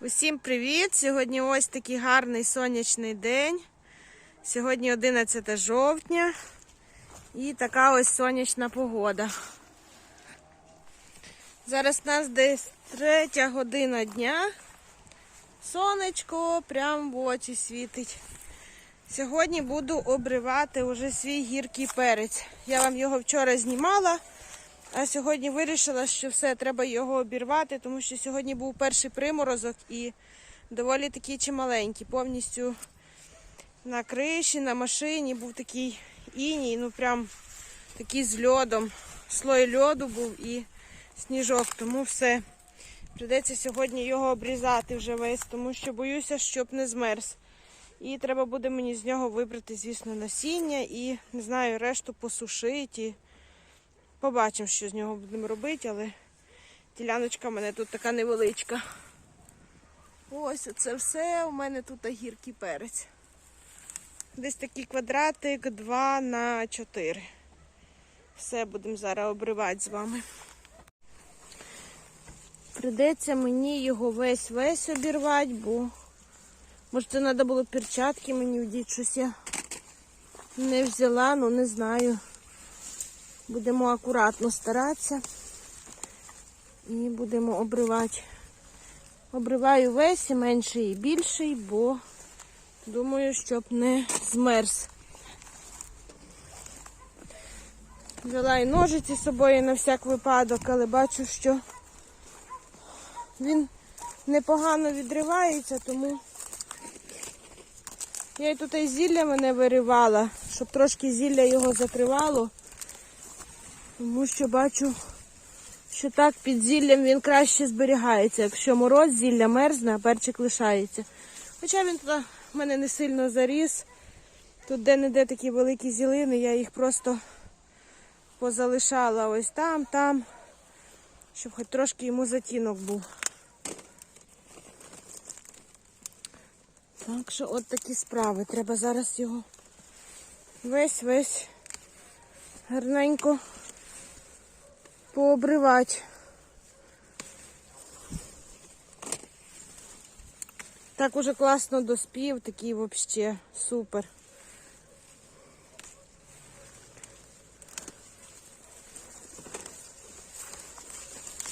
Усім привіт! Сьогодні ось такий гарний сонячний день. Сьогодні 11 жовтня і така ось сонячна погода. Зараз у нас десь третя година дня. Сонечко прямо в очі світить. Сьогодні буду обривати уже свій гіркий перець. Я вам його вчора знімала, а сьогодні вирішила, що все, треба його обірвати, тому що сьогодні був перший приморозок і доволі такий чималенький. Повністю на криші, на машині був такий іній, ну прям такий з льодом. Слой льоду був і сніжок, тому все. Придеться сьогодні його обрізати вже весь, тому що боюся, щоб не змерз. І треба буде мені з нього вибрати, звісно, насіння і не знаю, решту посушити. Побачимо, що з нього будемо робити, але діляночка в мене тут така невеличка. Ось це все. У мене тут гіркий перець. Десь такий квадратик 2 на 4. Все будемо зараз обривати з вами. Придеться мені його весь-весь обірвати, бо може це треба було перчатки мені вдіти, щось я не взяла, ну не знаю. Будемо акуратно старатися і будемо обривати. Обриваю весь і менший і більший, бо думаю, щоб не змерз. Взяла і ножиці з собою на всяк випадок, але бачу, що він непогано відривається, тому я і тут і зілля мене виривала, щоб трошки зілля його закривало, тому що бачу, що так під зіллям він краще зберігається. Якщо мороз, зілля мерзне, а перчик лишається. Хоча він туди в мене не сильно заріс. Тут де-не-де такі великі зілини, я їх просто позалишала ось там, там, щоб хоч трошки йому затінок був. Так що от такі справи. Треба зараз його весь-весь гарненько пообривати. Так уже класно доспів, такий взагалі супер.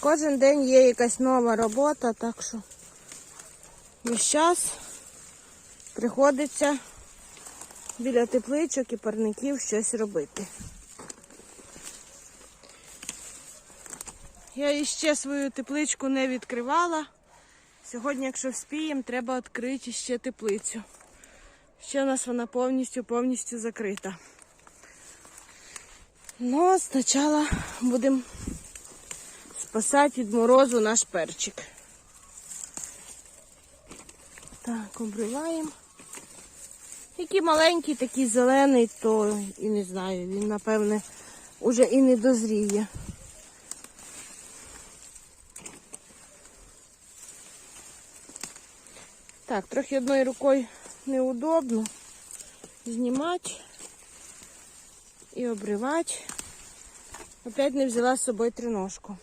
Кожен день є якась нова робота, так що весь час приходиться біля тепличок і парників щось робити. Я іще свою тепличку не відкривала. Сьогодні, якщо вспіємо, треба відкрити ще теплицю. Ще у нас вона повністю повністю закрита. Ну, спочатку будемо спасати від морозу наш перчик. Так, обриваємо. Який маленький, такий зелений, то і не знаю, він, напевне, уже і не дозріє. Так, трохи одною рукою неудобно знімати і обривати. Опять не взяла з собою триножку.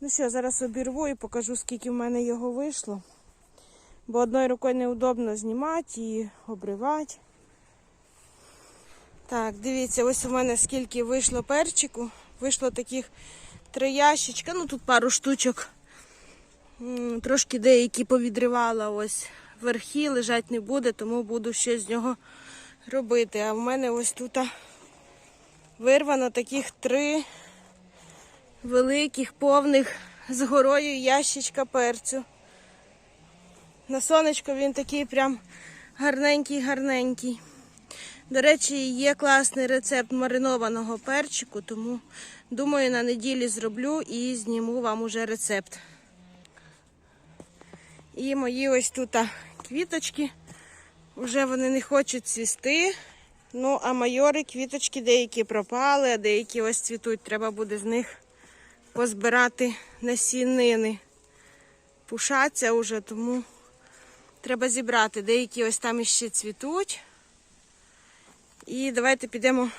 Ну що, зараз обірву і покажу, скільки в мене його вийшло. Бо одною рукою неудобно знімати і обривати. Так, дивіться, ось у мене скільки вийшло перчику. Вийшло таких три ящичка, ну тут пару штучок. Трошки деякі повідривала ось верхи, лежать не буде, тому буду ще з нього робити. А в мене ось тут вирвано таких три великих, повних з горою ящичка перцю. На сонечко він такий прям гарненький-гарненький. До речі, є класний рецепт маринованого перчику, тому думаю, на неділі зроблю і зніму вам уже рецепт. І мої ось тут квіточки. Вже вони не хочуть цвісти. Ну, а майори квіточки деякі пропали, а деякі ось цвітуть. Треба буде з них позбирати насінини. Пушаться вже, тому треба зібрати. Деякі ось там іще цвітуть. І давайте підемо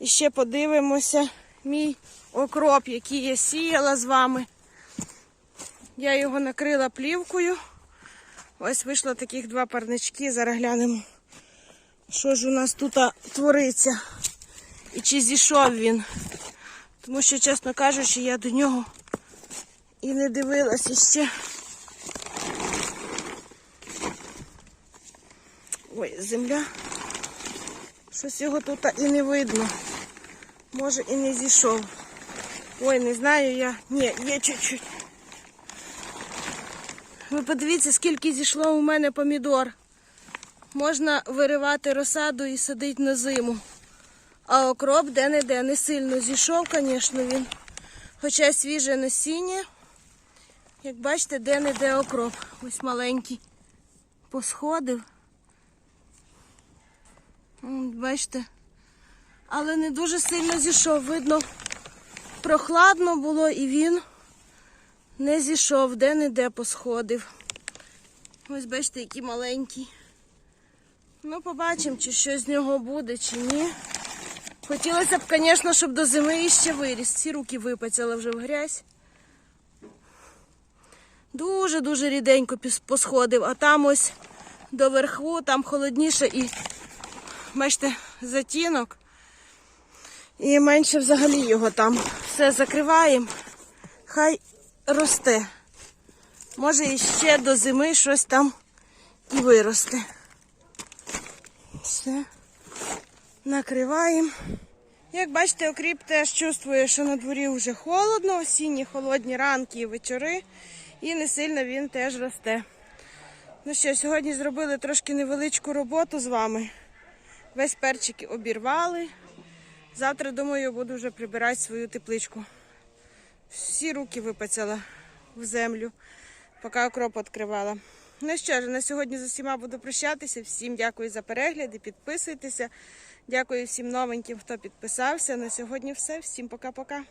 і ще подивимося мій окроп, який я сіяла з вами. Я його накрила плівкою. Ось вийшло таких два парнички. Зараз глянемо, що ж у нас тут твориться. І чи зійшов він. Тому що, чесно кажучи, я до нього і не дивилася ще. Ой, земля. Щось його тут і не видно. Може і не зійшов. Ой, не знаю я. Ні, є чуть-чуть. Ви подивіться, скільки зійшло у мене помідор. Можна виривати розсаду і садити на зиму. А окроп де-не-де не сильно зійшов, звісно, він. Хоча свіже насіння. Як бачите, де-не-де окроп. Ось маленький. Посходив. Бачите. Але не дуже сильно зійшов. Видно, прохладно було і він не зійшов, де-не-де посходив. Ось бачите, який маленький. Ну, побачимо, чи щось з нього буде, чи ні. Хотілося б, звісно, щоб до зими іще виріс. Всі руки випацяли вже в грязь. Дуже-дуже ріденько посходив, а там ось до верху, там холодніше і, бачите, затінок. І менше взагалі його там. Все закриваємо. Хай росте. Може іще до зими щось там і виросте. Все. Накриваємо. Як бачите, окріп теж чувствує, що на дворі вже холодно, осінні холодні ранки і вечори. І не сильно він теж росте. Ну що, сьогодні зробили трошки невеличку роботу з вами. Весь перчик обірвали. Завтра, думаю, буду вже прибирати свою тепличку. Всі руки випацяла в землю, поки окроп відкривала. Ну що ж, на сьогодні з усіма буду прощатися. Всім дякую за перегляди, підписуйтеся. Дякую всім новеньким, хто підписався. На сьогодні все. Всім пока-пока.